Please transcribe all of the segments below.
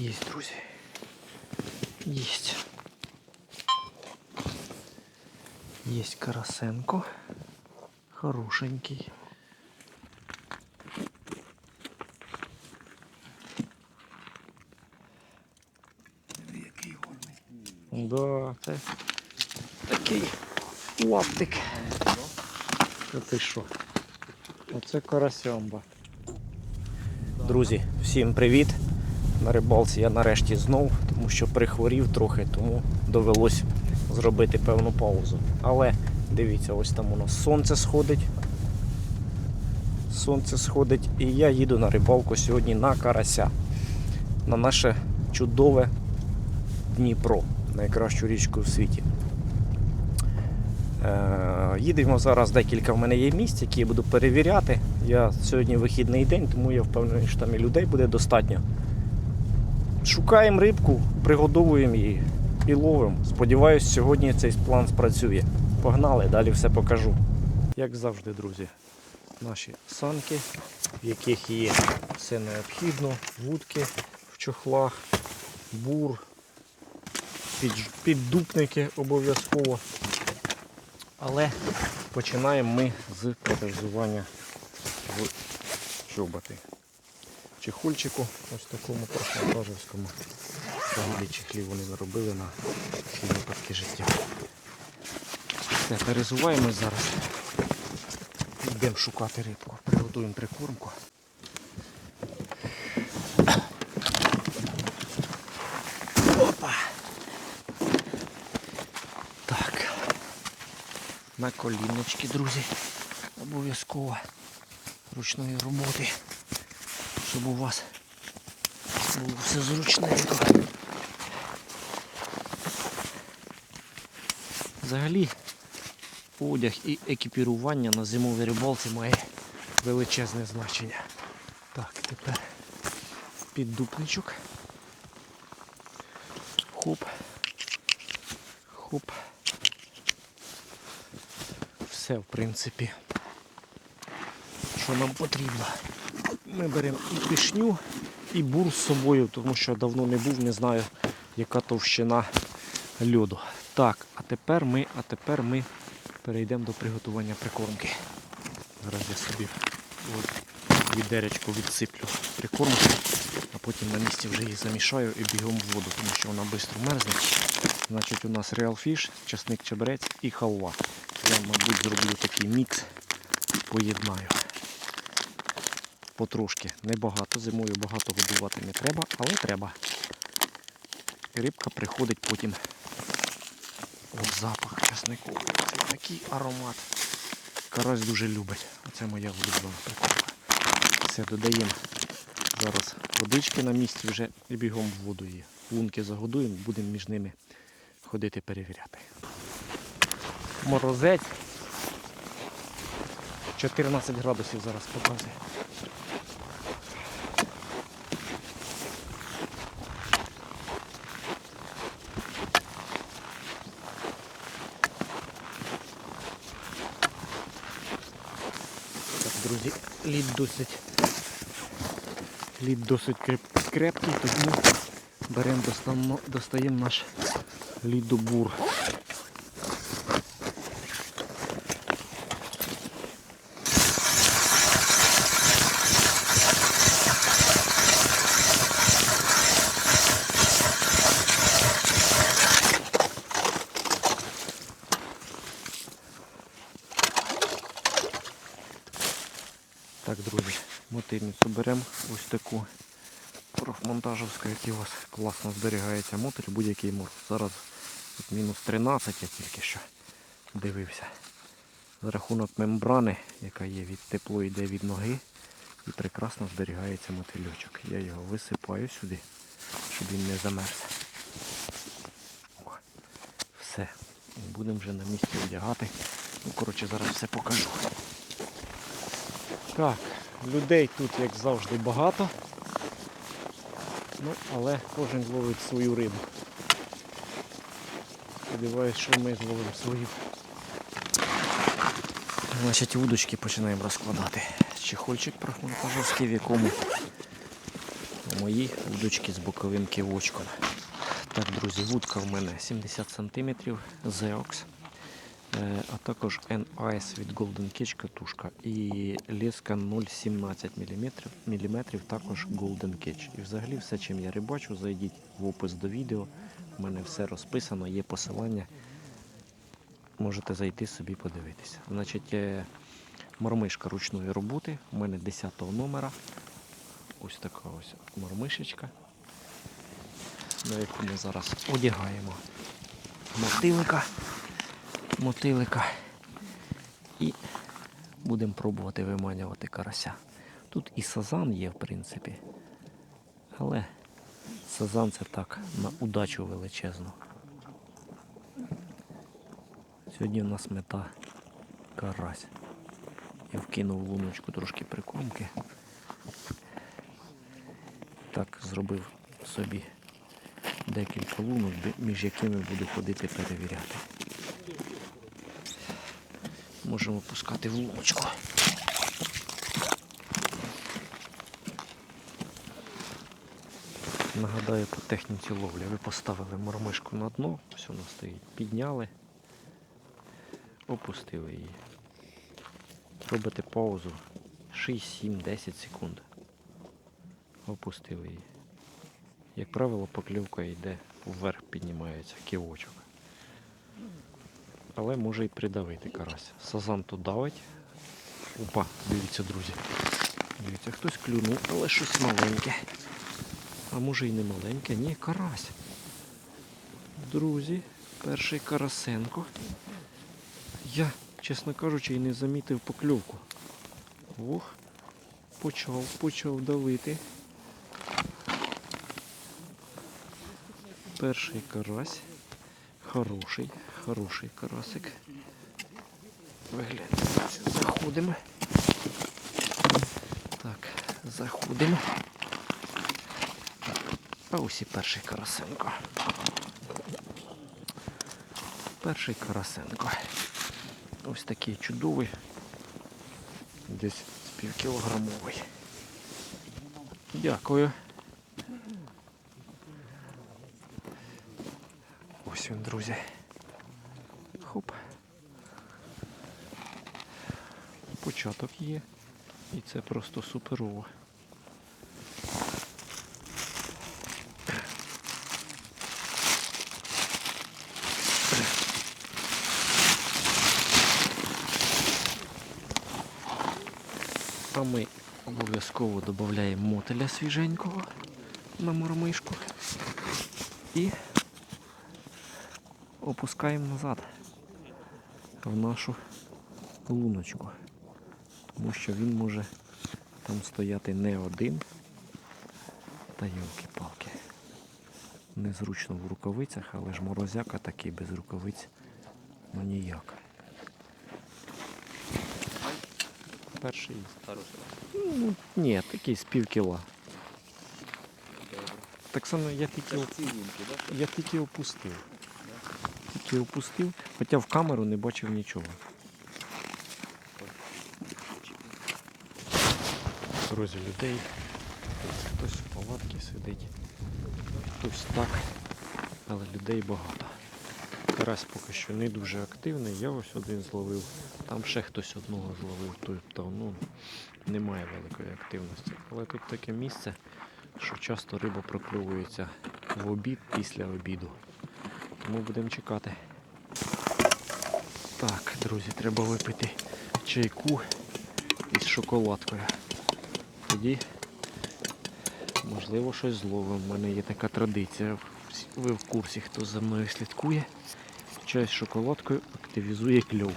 Есть, друзі. Есть. Есть Карасенко. Хорошенький. Який гарний. Да, це такий лаптик. Та ти що? Оце карасямба. Друзі, всім привіт! На рибалці я нарешті знов, тому що прихворів трохи, тому довелось зробити певну паузу. Але дивіться, ось там у нас сонце сходить. Сонце сходить і я їду на рибалку сьогодні на карася. На наше чудове Дніпро, найкращу річку в світі. Е, їдемо зараз декілька в мене є місць, які я буду перевіряти. Я сьогодні вихідний день, тому я впевнений, що там і людей буде достатньо. Шукаємо рибку, пригодовуємо її і ловимо. Сподіваюсь, сьогодні цей план спрацює. Погнали, далі все покажу. Як завжди, друзі, наші санки, в яких є все необхідно, вудки в чохлах, бур, піддупники обов'язково. Але починаємо ми з перевзування в чоботи. Чехольчику, ось такому прошлобажевському. Взагалі чехлі вони заробили на всі випадки життя. Все, перезуваємось зараз. Йдемо шукати рибку. Приготуємо прикормку. Опа! Так. На коліночки, друзі. Обов'язково ручної роботи. Щоб у вас було все зручненько. Взагалі одяг і екіпірування на зимовій рибалці має величезне значення. Так, тепер піддупничок. Хоп. Хоп. Все, в принципі, що нам потрібно. Ми беремо і пішню, і бур з собою, тому що давно не був, не знаю, яка товщина льоду. Так, а тепер ми, а тепер ми перейдемо до приготування прикормки. Зараз я собі відеречко відсиплю прикормку, а потім на місці вже її замішаю і бігом в воду, тому що вона швидко мерзне. Значить, у нас Fish, часник чебрець і халва. Я, мабуть, зроблю такий мікс, поєднаю. Потрошки, небагато, зимою багато годувати не треба, але треба. І рибка приходить потім. От запах часнику. Це такий аромат. Карась дуже любить. Оце моя улюблена прикормка. Все, додаємо зараз водички на місці вже і бігом в воду її. Лунки загодуємо, будемо між ними ходити перевіряти. Морозець. 14 градусів зараз показує. Друзі, лід досить лід досить креп- крепкий, тому беремо достаємо наш лідобур. Так, друзі, мотильницю беремо ось таку профмонтажівську, який у вас класно зберігається мотор, будь-який мор. Зараз мінус 13 я тільки що дивився. За рахунок мембрани, яка є від тепло йде від ноги, і прекрасно зберігається мотильочок. Я його висипаю сюди, щоб він не замерз. О, Все. Будемо вже на місці одягати. Ну, коротше, зараз все покажу. Так, людей тут, як завжди, багато. Ну, але кожен ловить свою рибу. Сподіваюсь, що ми зловимо свою. Значить, удочки починаємо розкладати. Чехольчик профмонтажовський, в якому Мої вудочки з боковим кивочком. Так, друзі, вудка в мене 70 см Zeox. Е, А також NIS від Golden Cage катушка і леска 0,17 мм, міліметрів також Golden Cage. І взагалі все, чим я рибачу, зайдіть в опис до відео. У мене все розписано, є посилання. Можете зайти собі подивитися. Значить, е, мормишка ручної роботи. У мене 10 номера. Ось така ось мормишечка, на яку ми зараз одягаємо мотилика, мотилика і будемо пробувати виманювати карася. Тут і сазан є, в принципі, але сазан це так на удачу величезну. Сьогодні в нас мета карась. Я вкинув луночку трошки прикормки. Так зробив собі декілька лунок, між якими буду ходити перевіряти. Можемо пускати в луночку. Нагадаю по техніці ловлі. Ви поставили мормишку на дно, ось вона стоїть. Підняли, опустили її. Робите паузу 6, 7, 10 секунд. Опустили її. Як правило, покльовка йде вверх, піднімається ківочок. Але може і придавити карась. Сазан тут давить. Опа, дивіться, друзі. Дивіться, хтось клюнув, але щось маленьке. А може і не маленьке, ні, карась. Друзі, перший карасенко. Я, чесно кажучи, і не замітив покльовку. Ох, почав, почав давити. Перший карась. Хороший, хороший карасик. Виглядає. Заходимо. Так, заходимо. А ось і перший карасенко. Перший карасенко. Ось такий чудовий. Десь з півкілограмовий. Дякую. Ось він, друзі. Хоп. Початок є. І це просто суперово. А ми обов'язково додаємо мотеля свіженького на мормишку і опускаємо назад в нашу луночку. Тому що він може там стояти не один. Та йолки-палки. Незручно в рукавицях, але ж морозяка такий без рукавиць ну ніяк. Перший. Ну, ні, такий з пів кіла. Так само я тільки, я тільки опустив. Тільки опустив, хоча в камеру не бачив нічого. Друзі, людей. Хтось в палатці сидить, хтось так, але людей багато. Карась поки що не дуже активний, я ось один зловив, там ще хтось одного зловив, тобто ну, немає великої активності. Але тут таке місце, що часто риба прокльовується в обід після обіду. Тому будемо чекати. Так, друзі, треба випити чайку із шоколадкою. Тоді, можливо, щось зловимо. У мене є така традиція. Ви в курсі, хто за мною слідкує. З шоколадкою активізує кльов.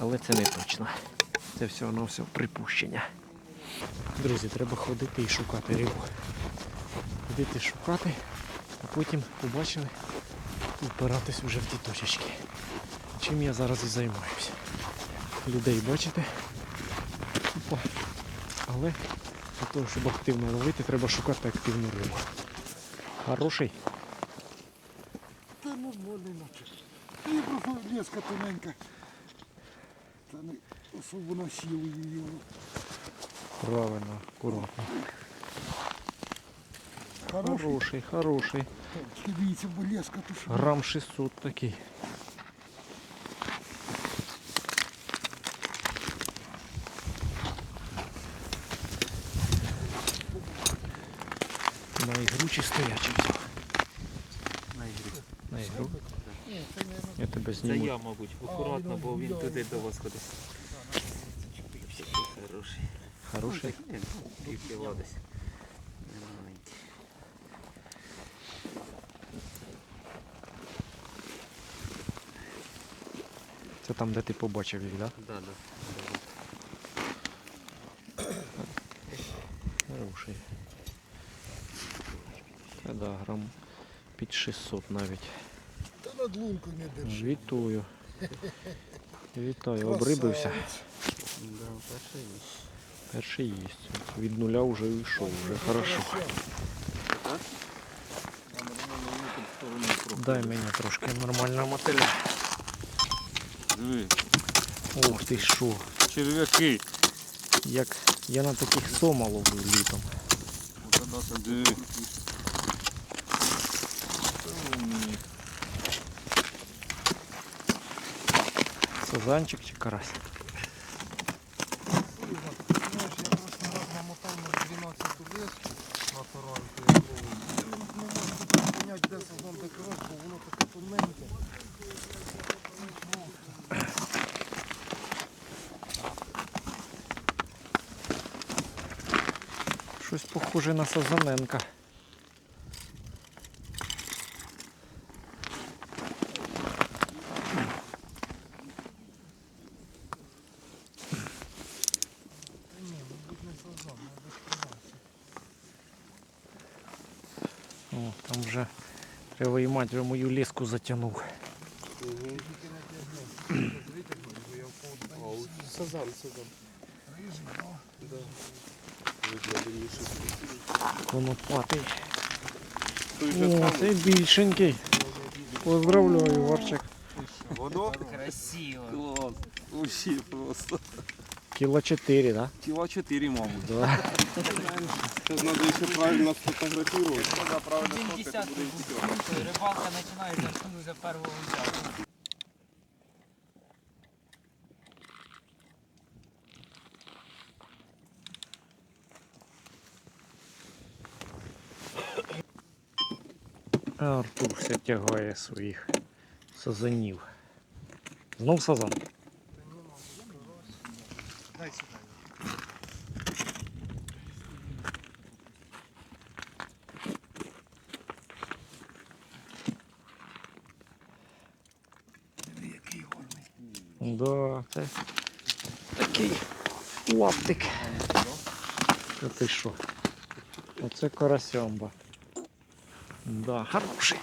Але це не точно. Це все на все припущення. Друзі, треба ходити і шукати рибу. Ходити шукати, а потім побачили і впиратись вже в ті точечки. Чим я зараз і займаюся. Людей бачите? Але для того, щоб активно ловити, треба шукати активну рибу. Хороший? Та нормальний наче. Та я просто леска тоненька. Та не особо насів її. Правильно, акуратно. Хороший. Хороший, хороший. Дивіться, бо леска то що. Грам 600 такий. На ігру чи стоячий? На ігру. Я тебе Це я, мабуть, акуратно, бо він туди до вас ходить. Хороший. Хороший. Ні, ну, десь. Це там, де ти побачив їх, так? Да, да. да. Хороший. Та да, грам під 600 навіть. Та над лункою не держи. Вітую. Вітаю, обрибився. Да, перший є. Перший їсть. Від нуля вже йшов, вже хорошо. Дай мені трошки нормального мотиля. Диви, Ух ти що. черв'яки. Як я на таких сома ловив літом. Диви. Сазанчик чи карась? Знаєш, я просто раз намотав на 12 леску на таранку, як ловив. Я Не можу тут поняти, де сезон де коротко, воно таке тоненьке. Щось похоже на Сазаненка. Та ні, мабуть не сезон, мабуть красавець. О, там вже треба і мать вже мою леску затягнув. Сазан, сазан. Конопатий. О, це більшенький. Поздравляю, Варчик. Воно? Красиво. Вообще просто. Кіло 4, да? Кіла 4, мабуть. Да. Сейчас надо еще правильно сфотографировать. Когда правильно интересно. рибалка починається з за першого взятку. Артур все тягає своїх сазанів. Знов сазан. Дай сюди. Да, це такий лаптик. Та ти що? Оце карасямба. Да, хороший.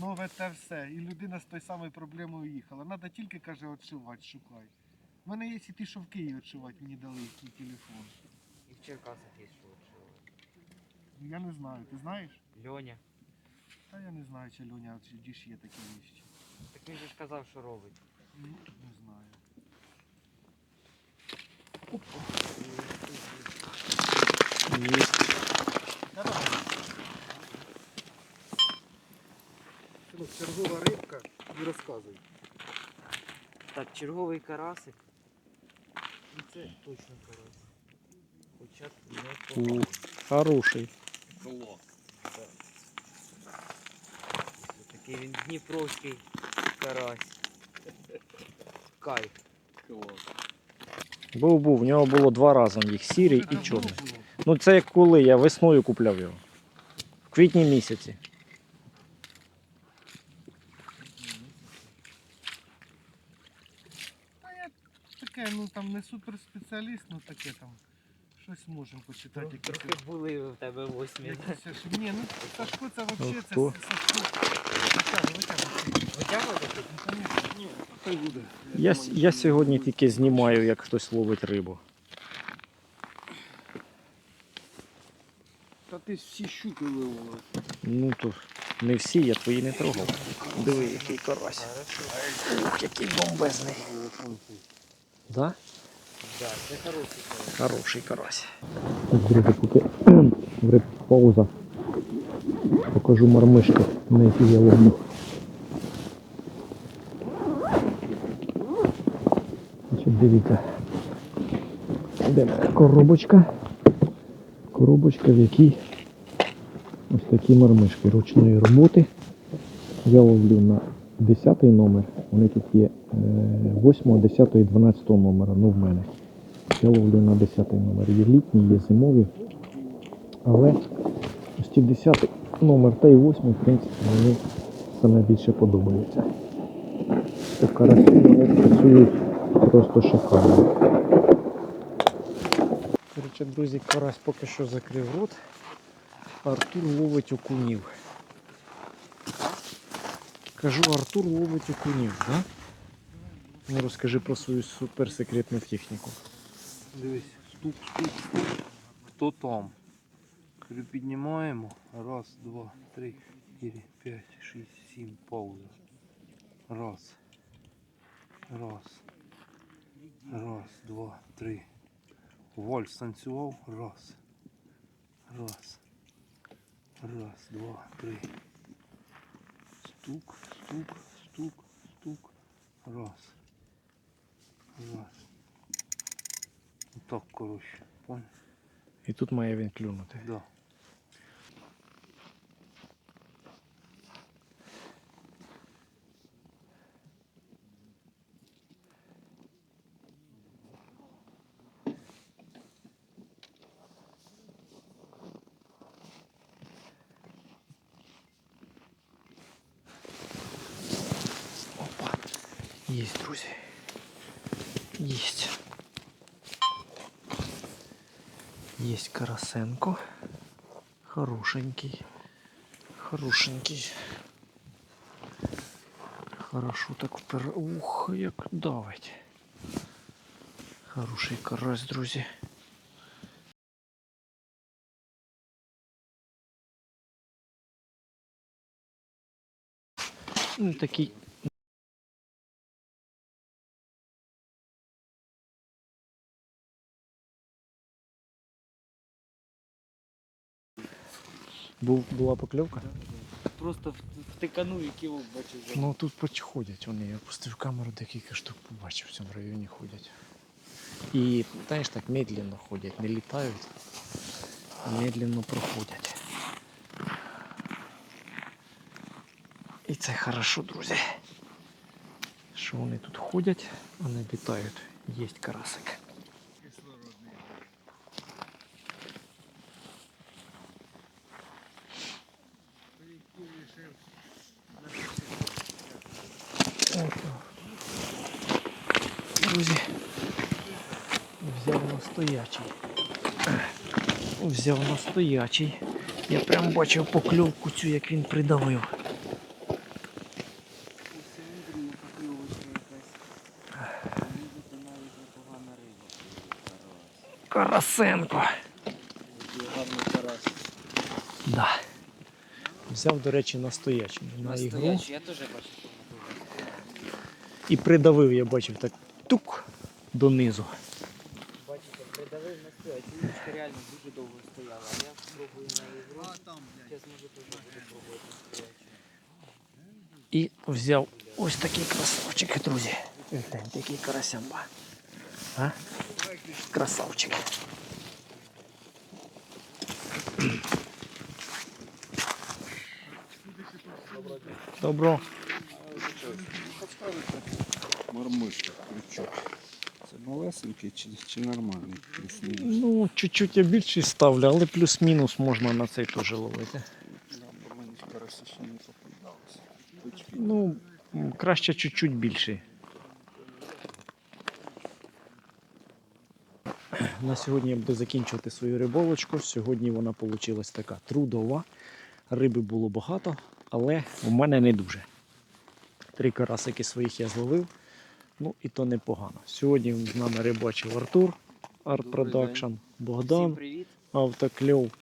Нове те все. І людина з тою самою проблемою їхала. Надо тільки, каже, отшивати, шукай. У мене є і ті, що в Києві отшивати, мені дали який телефон. І в Черкасах є що. Ну, Я не знаю, ти знаєш? Льоня. Та я не знаю, чи Льоня чи діж є такі вещі. Так він же ж казав, що робить. Ну, не знаю. Є. Синок, чергова рибка і розказуй. Так, черговий карасик. І це точно карась. Хоча не У, погано. хороший. Такий він дніпровський карась. Кайф. Був був, в нього було два рази їх сірий і чорний. Ну це як коли я весною купляв його. В квітні місяці. Та я таке, ну там не суперспеціаліст, ну таке там. Щось можемо почитати. якісь Трохи були в тебе восьмі. Ні, ну Сашко це взагалі це? Сашко. Витягуй, витягуй. Витягувати? Ну. Ні, хай буде. Я, я сьогодні тільки знімаю, як хтось ловить рибу. Та ти всі щуки виловила. Ну то не всі, я твої не трогав. Диви, який карась. Ух, який бомбезний. Да? Так, це хороший карась. Хороший карась. Так, друзі, поки в риб пауза. Покажу мармишки, на які я ловлю. Дивіться. Де моя коробочка? Коробочка, в якій ось такі мармишки ручної роботи. Я ловлю на 10 номер. Вони тут є 8, 10 і 12 номера. Ну в мене. Я ловлю на 10 номер. Є літні, є зимові. Але ось ті 10 номер та і 8, в принципі, мені саме більше подобаються. По карасі вони працюють просто шикарно. Коротше, друзі, карась поки що закрив рот. Артур ловить окунів. Кажу, Артур ловить окунів, так? Да? Ну розкажи про свою суперсекретну техніку. Дивись, стук, стук. Хто там? Припіднімаємо. Раз, два, три, чотири, п'ять, шість, сім, пауза. Раз. Раз. Раз, два, три. Вальс танцював. Раз. Раз. Раз, два, три. Стук, стук, стук, стук. Раз. Раз. Так, коротше, понял? І тут має він клюнути. Да. Опа. Есть, друзі. Есть. Есть Карасенко. Хорошенький. Хорошенький. Хорошо так впер... Ух, як давить. Хороший карась, друзі. Ну, такий Був, була покльовка? Просто в- втиканув і кілок бачив. Ну тут ходять вони. Я пустив камеру, декілька штук побачив в цьому районі ходять. І знаєш так медленно ходять, не літають, а медленно проходять. І це хорошо, друзі. Що вони тут ходять, а не літають. Є карасик. Друзі, взяв настоячий. Взяв настоячий. Я прям бачив покльовку цю, як він придавив. Карасенко. Да. Взяв, до речі, настоячий на ігру. Я теж бачив І придавив, я бачив так тук донизу. Бачите, придавив настоячий. Удочка реально дуже довго стояла, а я спробую на ігру. Зараз може теж буду пробувати настоячий. І взяв ось такий красавчик, друзі. Гляньте, який карасямба. А? Красавчик. Добро. Мармишка, крючок. Малесенький чи, чи нормальний? плюс-мінус? Ну, чуть-чуть я більший ставлю, але плюс-мінус можна на цей теж ловити. Бо мені карасі ще не попадалося. Ну, краще чуть-чуть більший. На сьогодні я буду закінчувати свою риболочку. Сьогодні вона вийшла така трудова. Риби було багато, але у мене не дуже. Три карасики своїх я зловив. Ну і то непогано. Сьогодні з нами рибачив Артур, Арт Добрий Продакшн, Богдан. Автокльов